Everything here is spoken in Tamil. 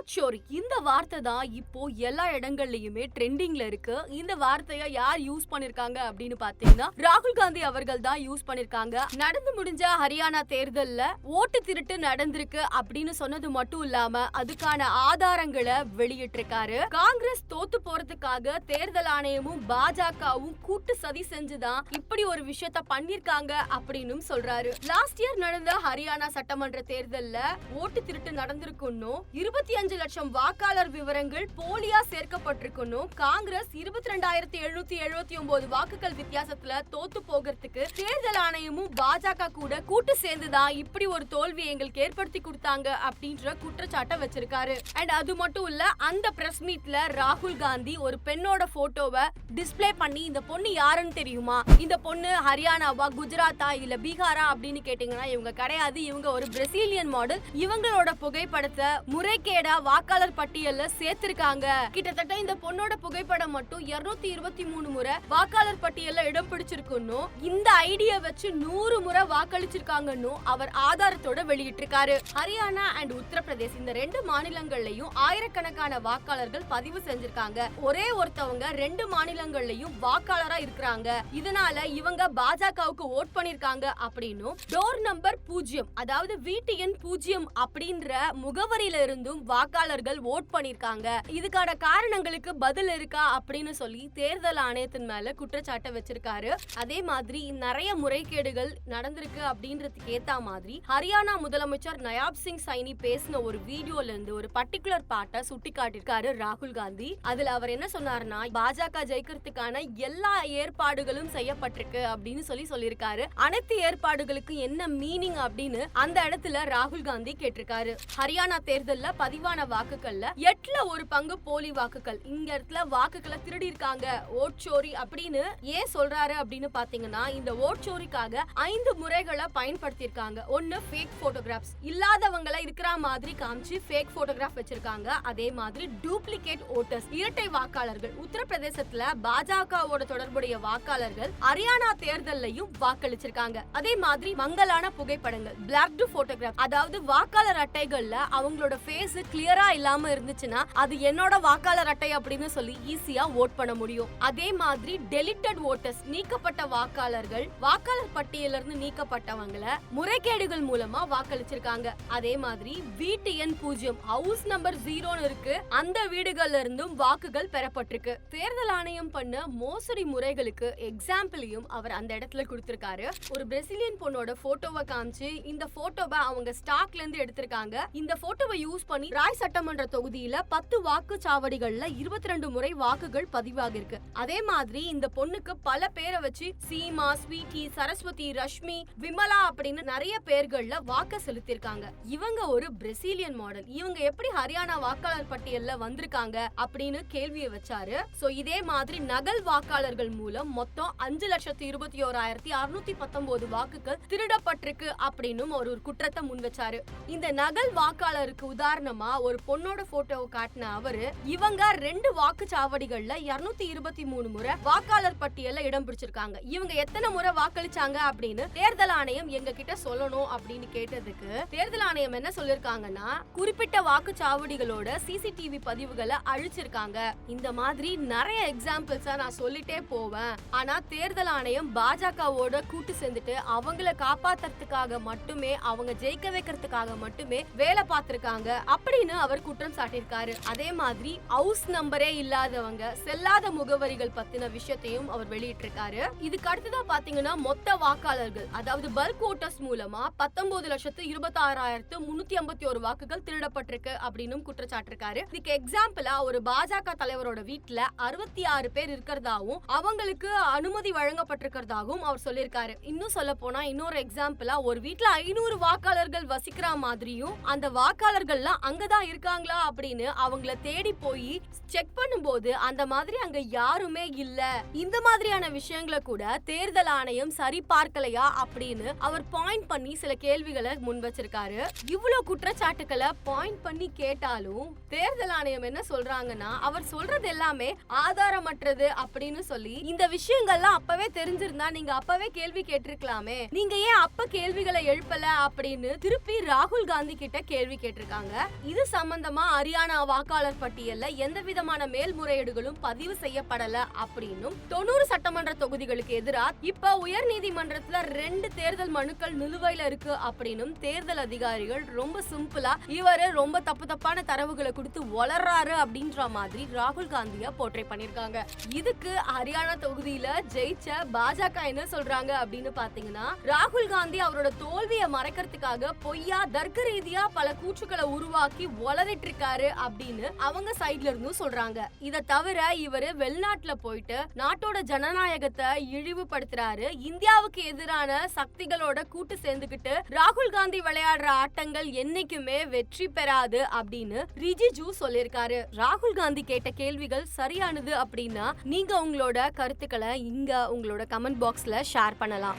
நாட் ஷோர் இந்த வார்த்தை தான் இப்போ எல்லா இடங்கள்லயுமே ட்ரெண்டிங்ல இருக்கு. இந்த வார்த்தைய யார் யூஸ் பண்ணிருக்காங்க அப்படின்னு பாத்தீங்கன்னா ராகுல் காந்தி அவர்கள் தான் யூஸ் பண்ணிருக்காங்க. நடந்து முடிஞ்ச ஹரியானா தேர்தல்ல ஓட்டு திருட்டு நடந்திருக்கு அப்படின்னு சொன்னது மட்டும் இல்லாம அதுக்கான ஆதாரங்களை வெளியிட்டிருக்காரு. காங்கிரஸ் தோத்து போறதுக்காக தேர்தல் ஆணையமும் பாஜகவும் கூட்டு சதி செஞ்சுதான் இப்படி ஒரு விஷயத்த பண்ணிருக்காங்க அப்படின்னு சொல்றாரு. லாஸ்ட் இயர் நடந்த ஹரியானா சட்டமன்ற தேர்தல்ல ஓட்டு திருட்டு நடந்திருக்குன்னு இருபத்தி அஞ்சு லட்சம் வாக்காளர் விவரங்கள் போலியா சேர்க்கப்பட்டிருக்கணும் காங்கிரஸ் இருபத்தி ரெண்டாயிரத்தி எழுநூத்தி எழுபத்தி ஒன்பது வாக்குகள் வித்தியாசத்துல தோத்து போகிறதுக்கு தேர்தல் ஆணையமும் பாஜக கூட கூட்டு சேர்ந்துதான் இப்படி ஒரு தோல்வி எங்களுக்கு ஏற்படுத்தி கொடுத்தாங்க அப்படின்ற குற்றச்சாட்டை வச்சிருக்காரு. அண்ட் அது மட்டும் இல்ல அந்த பிரஸ் மீட்ல ராகுல் காந்தி ஒரு பெண்ணோட போட்டோவை டிஸ்பிளே பண்ணி இந்த பொண்ணு யாருன்னு தெரியுமா? இந்த பொண்ணு ஹரியானாவா குஜராத்தா இல்ல பீகாரா அப்படின்னு கேட்டீங்கன்னா இவங்க கிடையாது. இவங்க ஒரு பிரசீலியன் மாடல் இவங்களோட புகைப்படத்தை முறைகேடா வாக்காளர் பட்டியல்ல சேர்த்திருக்காங்க. கிட்டத்தட்ட இந்த பொண்ணோட புகைப்படம் மட்டும் 223 இருபத்தி மூணு முறை வாக்காளர் பட்டியல்ல இடம் பிடிச்சிருக்குன்னு இந்த ஐடியா வச்சு நூறு முறை வாக்களிச்சிருக்காங்கன்னு அவர் ஆதாரத்தோட வெளியிட்டிருக்காரு. ஹரியானா அண்ட் உத்தரப்பிரதேஷ் இந்த ரெண்டு மாநிலங்கள்லயும் ஆயிரக்கணக்கான வாக்காளர்கள் பதிவு செஞ்சிருக்காங்க. ஒரே ஒருத்தவங்க ரெண்டு மாநிலங்கள்லயும் வாக்காளரா இருக்கிறாங்க. இதனால இவங்க பாஜகவுக்கு ஓட் பண்ணிருக்காங்க அப்படின்னும் டோர் நம்பர் பூஜ்ஜியம் அதாவது வீட்டு எண் பூஜ்ஜியம் அப்படின்ற முகவரியில இருந்தும் வாக்காளர்கள் ஓட் பண்ணிருக்காங்க. இதுக்கான காரணங்களுக்கு பதில் இருக்கா அப்படின்னு சொல்லி தேர்தல் ஆணையத்தின் மேல குற்றச்சாட்டை வச்சிருக்காரு. அதே மாதிரி நிறைய முறைகேடுகள் நடந்திருக்கு அப்படின்றதுக்கு ஏத்த மாதிரி ஹரியானா முதலமைச்சர் நயாப் சிங் சைனி பேசின ஒரு வீடியோல இருந்து ஒரு பர்டிகுலர் பாட்டை சுட்டி காட்டிருக்காரு ராகுல் காந்தி. அதுல அவர் என்ன சொன்னாருன்னா பாஜக ஜெயிக்கிறதுக்கான எல்லா ஏற்பாடுகளும் செய்யப்பட்டிருக்கு அப்படின்னு சொல்லி சொல்லியிருக்காரு. அனைத்து ஏற்பாடுகளுக்கும் என்ன மீனிங் அப்படின்னு அந்த இடத்துல ராகுல் காந்தி கேட்டிருக்காரு. ஹரியானா தேர்தல்ல பதிவான வாக்குகள்ல எட்டுல ஒரு பங்கு போலி வாக்குகள். இங்க இடத்துல வாக்குகளை திருடி இருக்காங்க ஓட்சோரி அப்படின்னு ஏன் சொல்றாரு அப்படின்னு பாத்தீங்கன்னா இந்த ஓட்சோரிக்காக ஐந்து முறைகளை பயன்படுத்தியிருக்காங்க. ஒன்னு ஃபேக் போட்டோகிராஃப்ஸ் இல்லாதவங்கள இருக்கிற மாதிரி காமிச்சு ஃபேக் போட்டோகிராஃப் வச்சிருக்காங்க. அதே மாதிரி டூப்ளிகேட் ஓட்டர்ஸ் இரட்டை வாக்காளர்கள். உத்தரப்பிரதேசத்துல பாஜகவோட தொடர்புடைய வாக்காளர்கள் ஹரியானா தேர்தல்லையும் வாக்களிச்சிருக்காங்க. அதே மாதிரி மங்கலான புகைப்படங்கள் பிளாக் போட்டோகிராஃப் அதாவது வாக்காளர் அட்டைகள்ல அவங்களோட ஃபேஸ் கிளியரா இல்லாம இருந்துச்சுன்னா அது என்னோட வாக்காளர் அட்டை அப்படின்னு சொல்லி ஈஸியா ஓட் பண்ண முடியும். அதே மாதிரி டெலிட்டட் ஓட்டர்ஸ் நீக்கப்பட்ட வாக்காளர்கள் வாக்காளர் பட்டியல இருந்து நீக்கப்பட்டவங்கள முறைகேடுகள் மூலமா வாக்களிச்சிருக்காங்க. அதே மாதிரி வீட்டு எண் பூஜ்ஜியம் ஹவுஸ் நம்பர் ஜீரோன்னு இருக்கு. அந்த வீடுகள்ல இருந்தும் வாக்குகள் பெறப்பட்டிருக்கு. தேர்தல் ஆணையம் பண்ண மோசடி முறைகளுக்கு எக்ஸாம்பிளையும் அவர் அந்த இடத்துல கொடுத்திருக்காரு. ஒரு பிரசிலியன் பொண்ணோட போட்டோவை காமிச்சு இந்த போட்டோவை அவங்க ஸ்டாக்ல இருந்து எடுத்திருக்காங்க. இந்த போட்டோவை யூஸ் பண்ணி ராய் சட்டமன்ற தொகுதியில பத்து வாக்குச்சாவடிகள்ல இருபத்தி ரெண்டு முறை வாக்குகள் பதிவாகிருக்கு. அதே மாதிரி இந்த பொண்ணுக்கு பல பேரை வச்சு சீமா ஸ்வீட்டி சரஸ்வதி ரஷ்மி விமலா அப்படின்னு நிறைய பேர்கள்ல வாக்கு செலுத்திருக்காங்க இவங்க ஒரு பிரசீலியன் மாடல். இவங்க எப்படி ஹரியானா வாக்காளர் பட்டியல்ல வந்திருக்காங்க அப்படின்னு கேள்வியை வச்சாரு. சோ இதே மாதிரி நகல் வாக்காளர்கள் மூலம் மொத்தம் அஞ்சு லட்சத்தி இருபத்தி ஓராயிரத்தி அறுநூத்தி பத்தொன்பது வாக்குகள் திருடப்பட்டிருக்கு அப்படின்னு ஒரு குற்றத்தை முன் வச்சாரு. இந்த நகல் வாக்காளருக்கு உதாரணமா ஒரு பொண்ணோட போட்டோவை காட்டின அவரு இவங்க ரெண்டு வாக்குச்சாவடிகள்ல இருநூத்தி இருபத்தி மூணு முறை வாக்காளர் பட்டியல்ல இடம் பிடிச்சிருக்காங்க. இவங்க எத்தனை முறை வாக்களிச்சாங்க அப்படின்னு தேர்தல் ஆணையம் எங்க கிட்ட சொல்லணும் அப்படின்னு கேட்டதுக்கு தேர்தல் ஆணையம் என்ன சொல்லிருக்காங்கன்னா குறிப்பிட்ட வாக்குச்சாவடிகளோட சிசிடிவி பதிவுகளை அழிச்சிருக்காங்க. இந்த மாதிரி நிறைய எக்ஸாம்பிள்ஸா நான் சொல்லிட்டே போவேன். ஆனா தேர்தல் ஆணையம் பாஜகவோட கூட்டு சேர்ந்துட்டு அவங்கள காப்பாத்துறதுக்காக மட்டுமே அவங்க ஜெயிக்க வைக்கிறதுக்காக மட்டுமே வேலை பார்த்திருக்காங்க. அப்படின்னு அவர் குற்றம் சாட்டியிருக்காரு. அதே மாதிரி ஹவுஸ் நம்பரே இல்லாதவங்க செல்லாத முகவரிகள் பத்தின விஷயத்தையும் அவர் வெளியிட்டிருக்காரு. இதுக்கு அடுத்ததா பாத்தீங்கன்னா மொத்த வாக்காளர்கள் அதாவது பல்க் ஓட்டர்ஸ் மூலமா பத்தொன்பது லட்சத்து இருபத்தி ஆறாயிரத்து முன்னூத்தி ஐம்பத்தி ஒரு வாக்குகள் திருடப்பட்டிருக்கு அப்படின்னு குற்றச்சாட்டிருக்காரு. இதுக்கு எக்ஸாம்பிளா ஒரு பாஜக தலைவரோட வீட்டுல அறுபத்தி ஆறு பேர் இருக்கிறதாவும் அவங்களுக்கு அனுமதி வழங்கப்பட்டிருக்கிறதாகவும் அவர் சொல்லியிருக்காரு. இன்னும் சொல்ல போனா இன்னொரு எக்ஸாம்பிளா ஒரு வீட்ல ஐநூறு வாக்காளர்கள் வசிக்கிற மாதிரியும் அந்த வாக்காளர்கள்லாம் அங்கதான் இருக்காங்களா அப்படின்னு அவங்கள தேடி போய் செக் பண்ணும்போது அந்த மாதிரி அங்க யாருமே இல்ல. இந்த மாதிரியான விஷயங்களை கூட தேர்தல் ஆணையம் சரி பார்க்கலையா அப்படின்னு அவர் பாயிண்ட் பண்ணி சில கேள்விகளை முன் வச்சிருக்காரு. இவ்வளவு குற்றச்சாட்டுக்களை பாயிண்ட் பண்ணி கேட்டாலும் தேர்தல் ஆணையம் என்ன சொல்றாங்கன்னா அவர் சொல்றது எல்லாமே ஆதாரமற்றது அப்படின்னு சொல்லி இந்த விஷயங்கள்லாம் அப்பவே தெரிஞ்சிருந்தா நீங்க அப்பவே கேள்வி கேட்டிருக்கலாமே. நீங்க ஏன் அப்ப கேள்விகளை எழுப்பல அப்படின்னு திருப்பி ராகுல் காந்தி கிட்ட கேள்வி கேட்டிருக்காங்க. இது சம்பந்தமா ஹரியானா வாக்காளர் பட்டியல்ல எந்த விதமான மேல்முறையீடுகளும் பதிவு செய்யப்படல அப்படின்னும் தொண்ணூறு சட்டமன்ற தொகுதிகளுக்கு எதிராக இப்ப உயர் நீதிமன்றத்துல ரெண்டு தேர்தல் மனுக்கள் நிலுவையில இருக்கு அப்படின்னும் தேர்தல் அதிகாரிகள் ரொம்ப சிம்பிளா இவரு ரொம்ப தப்பு தப்பான தரவுகளை கொடுத்து வளர்றாரு அப்படின்ற மாதிரி ராகுல் காந்திய போர்ட்ரே பண்ணிருக்காங்க. இதுக்கு ஹரியானா தொகுதியில ஜெயிச்ச பாஜக என்ன சொல்றாங்க அப்படின்னு பாத்தீங்கன்னா ராகுல் காந்தி அவரோட தோல்வியை மறைக்கிறதுக்காக பொய்யா தர்க்க ரீதியா பல கூற்றுக்களை உருவாக்கி வளரிட்டு இருக்காரு அப்படின்னு அவங்க சைட்ல இருந்தும் சொல்றாங்க. இத தவிர இவரு வெளிநாட்டுல போயிட்டு நாட்டோட ஜனநாயகத்தை இழிவுபடுத்துறாரு. இந்தியாவுக்கு எதிரான சக்திகளோட கூட்டு சேர்ந்துகிட்டு ராகுல் காந்தி விளையாடுற ஆட்டங்கள் என்னைக்குமே வெற்றி பெறாது அப்படின்னு ரிஜிஜு சொல்லியிருக்காரு. ராகுல் காந்தி கேட்ட கேள்விகள் சரியானது அப்படின்னா நீங்க உங்களோட கருத்துக்களை இங்க உங்களோட கமெண்ட் பாக்ஸ்ல ஷேர் பண்ணலாம்.